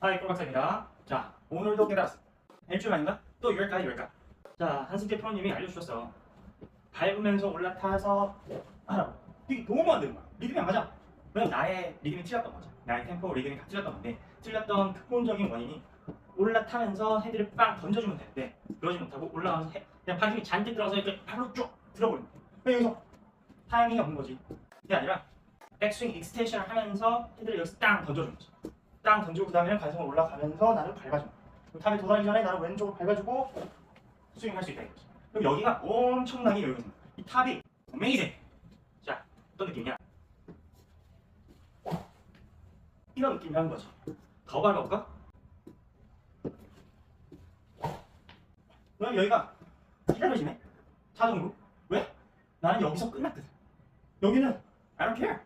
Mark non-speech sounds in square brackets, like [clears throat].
하이 꿀박사입니다. 자 오늘도 깨달았어. 일주일 만인가? 또 6월까지 6월까. 자 한승재 프로님이 알려주셨어. 밟으면서 올라타서 하라고. [clears throat] 이게 너무 안 되는 거야. 리듬이 안 맞아. 왜냐면 나의 리듬이 틀렸던 거죠. 나의 템포 리듬이 다 틀렸던 건데 틀렸던 근본적인 원인이 올라타면서 헤드를 빵 던져주면 되는데 그러지 못하고 올라가서 헤, 그냥 발힘이 잔뜩 들어가서 이렇게 발로 쭉 들어버리는 거야. 여기서 타이밍이 없는 거지. 그게 아니라 백스윙 익스텐션을 하면서 헤드를 여기서 땅 던져주는 거죠. 땅 던지고 그 다음에 관성을 올라가면서 나를 밟아주는 거야. 탑에 도달하기 전에 나를 왼쪽으로 밟아주고 스윙할 수 있다 이거지. 그럼 여기가 엄청나게 여유가 거야. 이 탑이 어메이징. 자, 어떤 느낌이냐? 이런 느낌이라는 거지. 더 밟아볼까? 그럼 여기가 기다려지네. 자동으로. 왜? 나는 여기서 끝났거든. 여기는 I don't care.